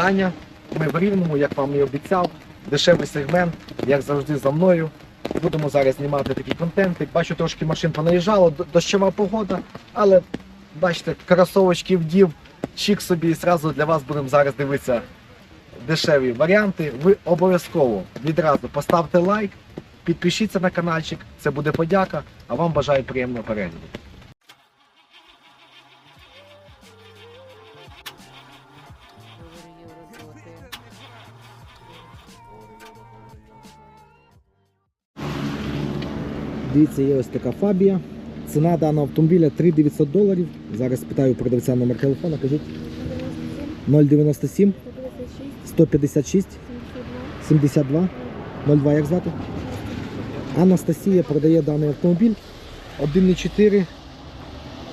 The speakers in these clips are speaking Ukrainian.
Таня. Ми в Рівному, як вам і обіцяв. Дешевий сегмент, як завжди за мною. Будемо зараз знімати такий контент. Бачу, трошки машин понаїжджало, дощова погода, але бачите, кросовочки вдів, чік собі і зразу для вас будемо зараз дивитися дешеві варіанти. Ви обов'язково відразу поставте лайк, підпишіться на каналчик, це буде подяка, а вам бажаю приємного перегляду. Дивіться, є ось така фабія. Ціна даного автомобіля 3900 доларів. Зараз питаю продавця номер телефона. Кажіть 097 156 72 02. Як звати? Анастасія продає даний автомобіль. 1,4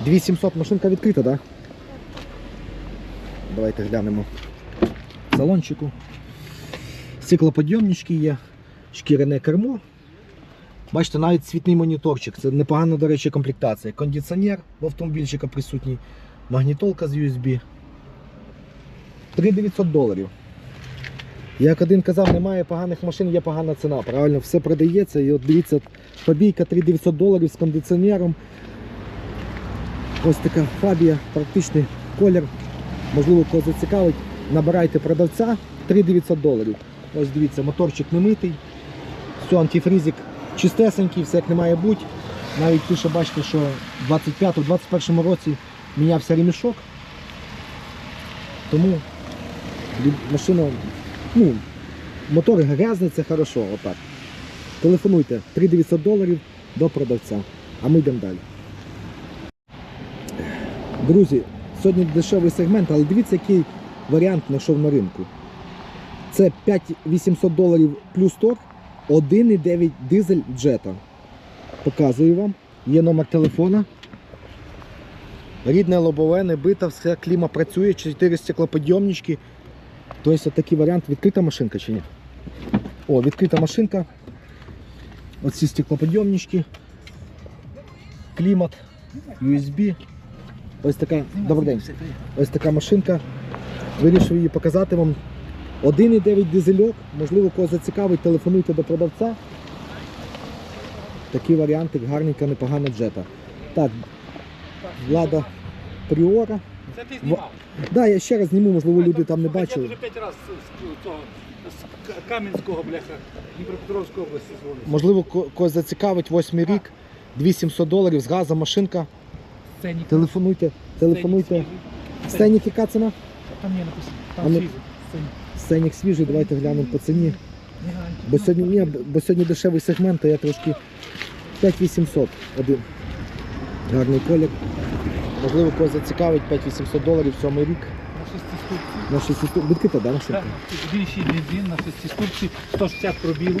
2700. Машинка відкрита, так? Да? Давайте глянемо салончику. Стеклоподйомнички є, шкіряне кермо. Бачите, навіть світний моніторчик. Це непогана, до речі, комплектація. Кондиціонер в автомобільчика присутній, магнітолка з USB. 3900 доларів. Як один казав, немає поганих машин, є погана ціна. Правильно, все продається. І от дивіться, побійка 3900 доларів з кондиціонером. Ось така фабія, практичний колір. Можливо, кого зацікавить. Набирайте продавця 3900 доларів. Ось дивіться, моторчик не митий. Все, антифризик чистесенький, все як не має бути. Навіть пише, бачите, що в 25-21 році мінявся ремішок. Тому машина, ну, мотор грязний, це хорошо, отак. Телефонуйте 3900 доларів до продавця. А ми йдемо далі. Друзі, сьогодні дешевий сегмент, але дивіться, який варіант знайшов на ринку. Це 5800 доларів плюс торг, 1,9 дизель джета. Показую вам. Є номер телефона. Рідне лобове, не бита, все кліма працює, 4 стеклоподйомнички. Тобто такий варіант. Відкрита машинка чи ні? О, відкрита машинка. Оці стеклоподйомнички. Клімат, USB. Ось така. Добрий день. Ось така машинка. Вирішив її показати вам. 1,9 дизельок, можливо, кого зацікавить, телефонуйте до продавця. Такий варіантик, гарненька, непогана джета. Так, влада Пріора. Це ти знімав. Да, я ще раз зніму, можливо, люди там не Я вже п'ять разів з, з, з Кам'янського, бляха, Дніпропетровської області дзвонив. Можливо, когось зацікавить, восьмий рік, 2700 доларів з газом машинка. Сценік. Телефонуйте, телефонуйте. Сценік яка ціна? Там є написано. А Там ну-. Сценік. Свіжий, давайте глянемо по ціні. Бо сьогодні, ні, бо сьогодні дешевий сегмент, то я трошки 5800 один. Гарний колір. Можливо, когось зацікавить 5800 доларів, сьомий рік. На шести ступці. На 600 відкрита, да, машинка? Більший бензин на шести ступці, 160 пробігу.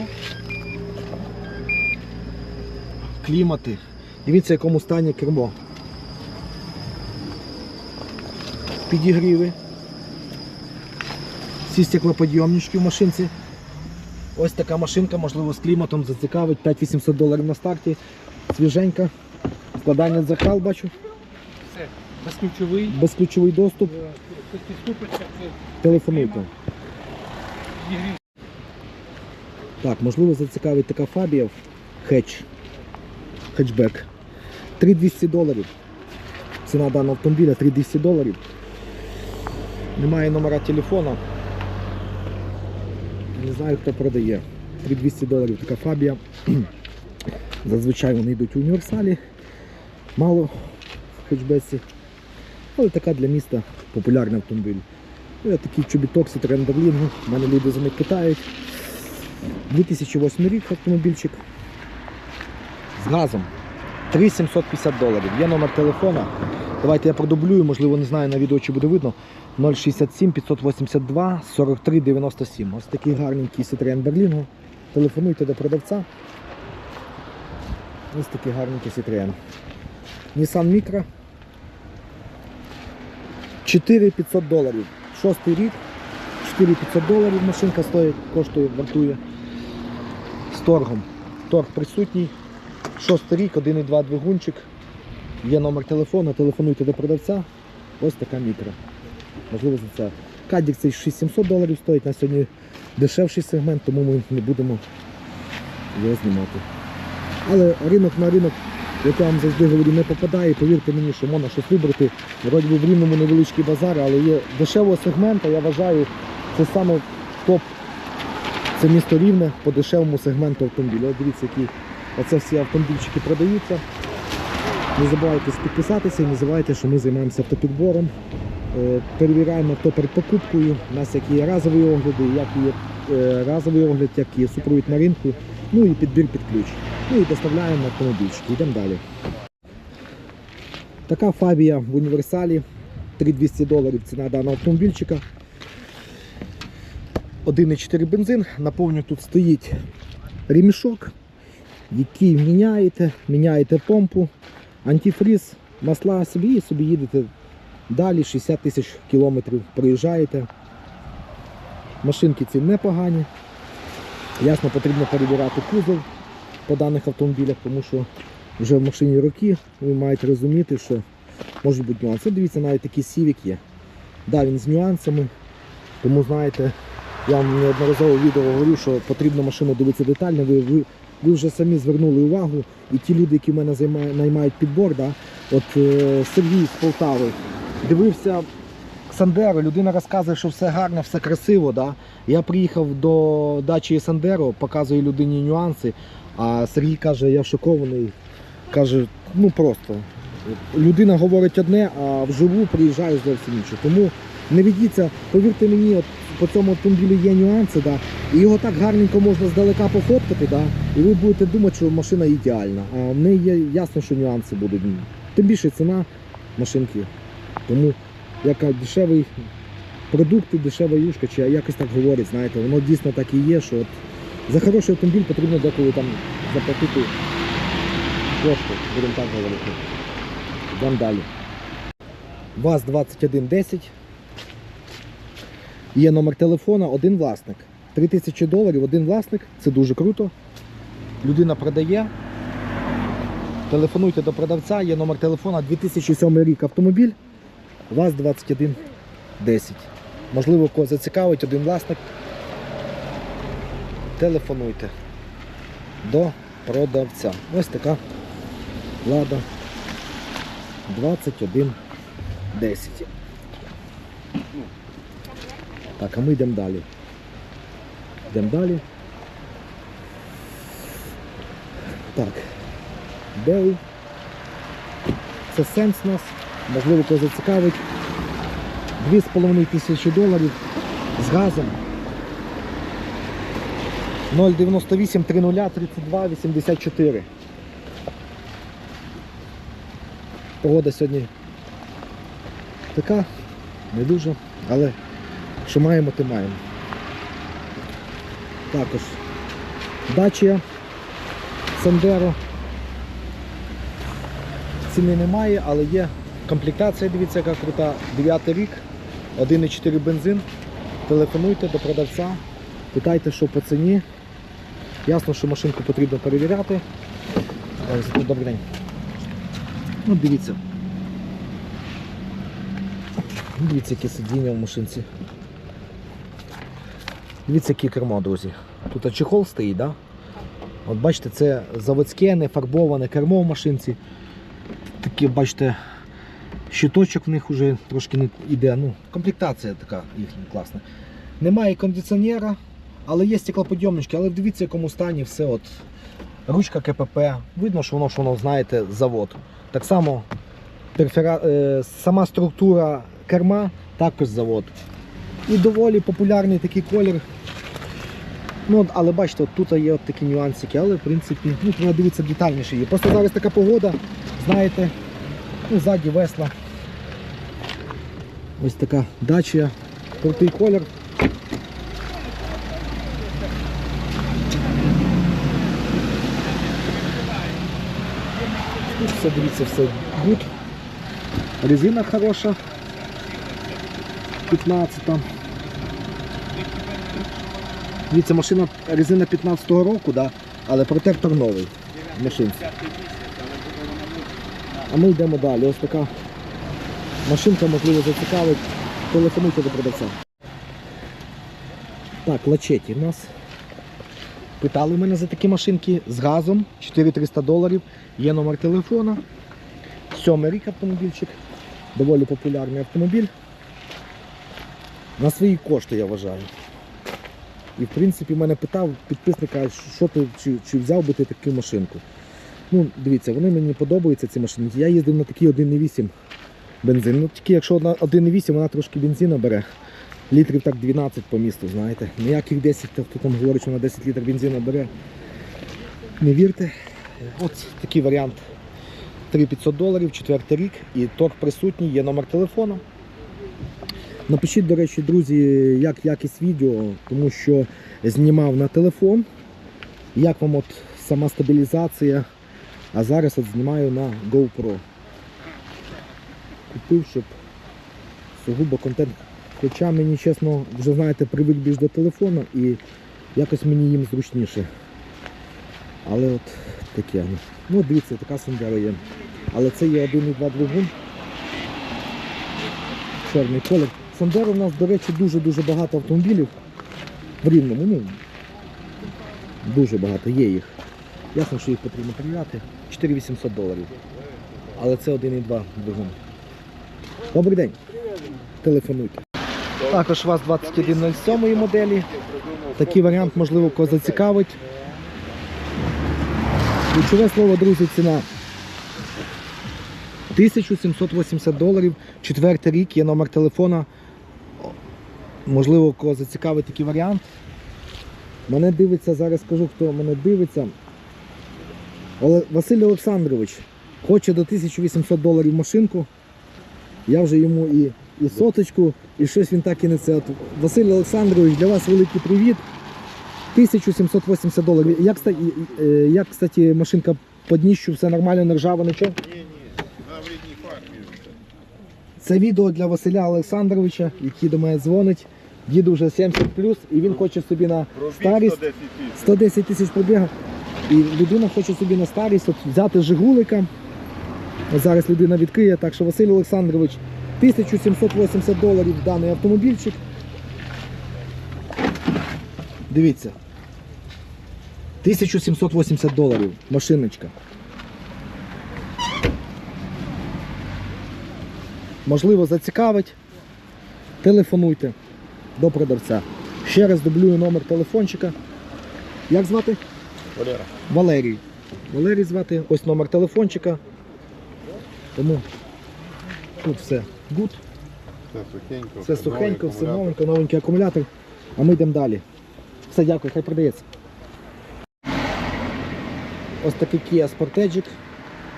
Клімати. Дивіться, в якому стані кермо. Підігріви. Всі стеклоподйомнички в машинці. Ось така машинка, можливо, з кліматом зацікавить. 5800 доларів на старті. Свіженька. Складання дзеркал бачу. Все. Безключовий. Безключовий доступ. Шести Телефонуйте. підігрів. Так, можливо, зацікавить така фабія хедж. Хеджбек. 3200 доларів. Ціна даного автомобіля 3200 доларів. Немає номера телефона. Не знаю, хто продає. 3200 доларів така фабія. Зазвичай вони йдуть у універсалі. Мало в хеджбеці. Але така для міста популярний автомобіль. Ну, я такий чобіток Citroen Berlingo. У мене люди за них питають. 2008 рік автомобільчик з газом 3750 доларів. Є номер телефона. Давайте я продублюю, можливо, не знаю на відео чи буде видно. 067 582 43 97. Ось такий гарненький Citroen Berlingo. Телефонуйте до продавця. Ось такий гарненький Citroen. Nissan Micra. 4500 доларів. Шостий рік. 4500 доларів машинка стоїть, коштує, вартує з торгом. Торг присутній. Шостий рік, 1,2 двигунчик. Є номер телефону, телефонуйте до продавця. Ось така мікро. Можливо, за це. Кадік цей 6700 доларів стоїть, на сьогодні дешевший сегмент, тому ми не будемо його знімати. Але ринок на ринок, як я вам завжди говорю, не попадає. Повірте мені, що можна щось вибрати. Вроді в рівному невеличкий базар, але є дешевого сегменту, я вважаю, це саме топ. Це місто рівне по дешевому сегменту автомобілів. От дивіться, які оце всі автомобільчики продаються. Не забувайте підписатися і не забувайте, що ми займаємося автопідбором. Е, Перевіряємо авто перед покупкою. У нас як є разові огляди, як є е, разовий огляд, як є супровід на ринку, ну і підбір під ключ. Ну і доставляємо автомобільчики. Йдемо далі. Така фабія в універсалі. 3200 доларів ціна даного автомобільчика. 1,4 бензин. Наповню тут стоїть ремішок, який міняєте, міняєте помпу, антифриз, масла собі і собі їдете далі, 60 тисяч кілометрів проїжджаєте. Машинки ці непогані. Ясно, потрібно перевіряти кузов по даних автомобілях, тому що вже в машині роки ви маєте розуміти, що можуть бути нюанси. Дивіться, навіть такий сівік є. Да, він з нюансами, тому знаєте, я вам неодноразово відео говорю, що потрібно машину дивитися детально. Ви, ви, ви вже самі звернули увагу, і ті люди, які в мене займають, наймають підбор, да, от е, Сергій з Полтави дивився Сандеро, людина розказує, що все гарно, все красиво. Да. Я приїхав до дачі Сандеро, показую людині нюанси, а Сергій каже, я шокований. Каже, ну просто. Людина говорить одне, а вживу приїжджає зовсім інше. Тому не ведіться, повірте мені, от по цьому автомобілі є нюанси, да, і його так гарненько можна здалека пофоткати, да, і ви будете думати, що машина ідеальна. А в неї є ясно, що нюанси будуть. Тим більше ціна машинки. Тому яка дешевий продукт, і дешева юшка, чи якось так говорять, знаєте, воно дійсно так і є, що от за хороший автомобіль потрібно деколи там заплатити кошти, будемо так говорити. Йдемо далі. ВАЗ-2110. Є номер телефона, один власник. 3000 доларів, один власник, це дуже круто. Людина продає. Телефонуйте до продавця, є номер телефона 2007 рік автомобіль. ВАЗ-2110. Можливо, кого зацікавить один власник. Телефонуйте до продавця. Ось така лада 2110. Так, а ми йдемо далі. Йдемо далі. Так. Беу. Це сенс нас. Можливо, кого зацікавить. 2,5 тисячі доларів з газом. 098 30 32 84. Погода сьогодні така, не дуже, але що маємо, то маємо. Також Дачія, Сандеро. Ціни немає, але є комплектація, дивіться, яка крута. 9 рік, 1,4 бензин. Телефонуйте до продавця, питайте, що по ціні. Ясно, що машинку потрібно перевіряти. Добрий день. Ну, дивіться. Дивіться, яке сидіння в машинці. Дивіться, яке кермо, друзі. Тут чехол стоїть, да? От бачите, це заводське, не фарбоване кермо в машинці. Такі, бачите, щиточок в них вже трошки не йде. Ну, комплектація така їхня класна. Немає кондиціонера, але є стеклоподйомнички, але дивіться, в якому стані все. От. Ручка КПП. Видно, що воно, що воно, знаєте, завод. Так само перфера... е, сама структура керма також завод. І доволі популярний такий колір. Ну, але бачите, от тут є от такі нюансики, але в принципі ну, треба дивитися детальніше є. Просто зараз така погода, знаєте, ну, ззаді весла. Ось така дача, крутий колір. Тут все, дивіться, все гуд. Резина хороша. 15. Дивіться, машина резина 15-го року, да? але протектор новий машинці. А ми йдемо далі. Ось така машинка, можливо, зацікавить. Телефонуйте до продавця. Так, лачеті у нас. Питали мене за такі машинки з газом 4300 доларів. Є номер телефона. Сьомий рік автомобільчик. Доволі популярний автомобіль. На свої кошти, я вважаю. І в принципі мене питав підписника, що ти чи, чи взяв би ти таку машинку. Ну, дивіться, вони мені подобаються ці машини. Я їздив на такі 1,8 бензин. Ну тільки якщо одна 1,8, вона трошки бензину бере. Літрів так 12 по місту, знаєте. Ніяких 10, хто там говорить, що на 10 літрів бензину бере. Не вірте. От такий варіант. 3500 доларів, четвертий рік, і торг присутній, є номер телефону. Напишіть, до речі, друзі, як якість відео, тому що знімав на телефон, як вам от сама стабілізація, а зараз от знімаю на GoPro. Купив, щоб сугубо контент. Хоча мені чесно, вже знаєте, привик більш до телефону і якось мені їм зручніше. Але от таке. ну. Дивіться, така Сандера є. Але це є 1,2 двигун. Чорний колір. Сандера у нас, до речі, дуже-дуже багато автомобілів в рівному. Ну, дуже багато, є їх. Ясно, що їх потрібно перевіряти. 4800 доларів. Але це 1,2 двигун. Добрий день. Телефонуйте. Також у вас 2107 моделі. Такий варіант, можливо, кого зацікавить. Ключове слово, друзі, ціна. 1780 доларів, четвертий рік, є номер телефона. Можливо, кого зацікавить такий варіант. Мене дивиться, зараз скажу, хто мене дивиться. Оле- Василь Олександрович хоче до 1800 доларів машинку. Я вже йому і, і соточку, і щось він так і не це. Василь Олександрович, для вас великий привіт. 1780 доларів. Як, е, як, кстати, машинка по дніщу, все нормально, не ржава, нічого? Ні, ні, на вредній фармі. Це відео для Василя Олександровича, який до мене дзвонить. Діду вже 70 і він хоче собі на Пробіг старість 110 тисяч. 110 тисяч пробіга. І людина хоче собі на старість от, взяти Жигулика. От зараз людина відкриє, так що Василь Олександрович 1780 доларів даний автомобільчик. Дивіться. 1780 доларів машиночка. Можливо, зацікавить. Телефонуйте до продавця. Ще раз дублюю номер телефончика. Як звати? Валера. Валерій. Валерій звати, ось номер телефончика. Тому тут все гуд, Все сухенько. все сухенько, все новенько, новенький акумулятор. А ми йдемо далі. Все, дякую, хай продається. Ось такий Kia Sportage.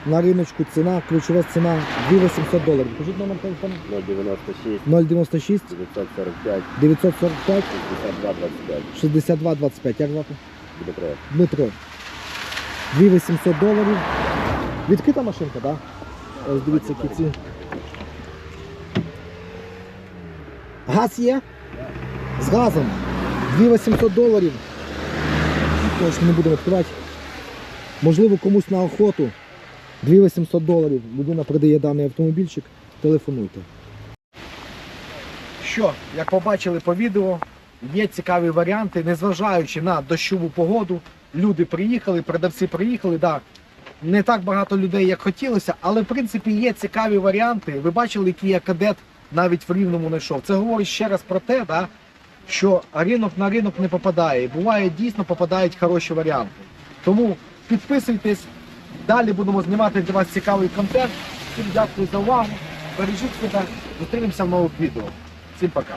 На риночку ціна, ключова ціна 2800 доларів. Кажіть номер телефону 096 096 945 945 62 25 62 25. Як звати? Дмитро. Дмитро. 2800 доларів. Відкрита машинка, так? Да? Ось дивіться, які ці. Газ є? З газом. 2800 доларів. Тож не будемо відкривати. Можливо, комусь на охоту. 2800 доларів. Людина продає даний автомобільчик. Телефонуйте. Що, як побачили по відео, є цікаві варіанти, незважаючи на дощову погоду. Люди приїхали, продавці приїхали. Да, не так багато людей, як хотілося, але в принципі є цікаві варіанти. Ви бачили, який я кадет навіть в рівному не йшов. Це говорить ще раз про те, да, що ринок на ринок не попадає. Буває дійсно попадають хороші варіанти. Тому підписуйтесь. Далі будемо знімати для вас цікавий контент. Всім дякую за увагу. Бережіть себе. Зустрінемося в нових відео. Всім пока.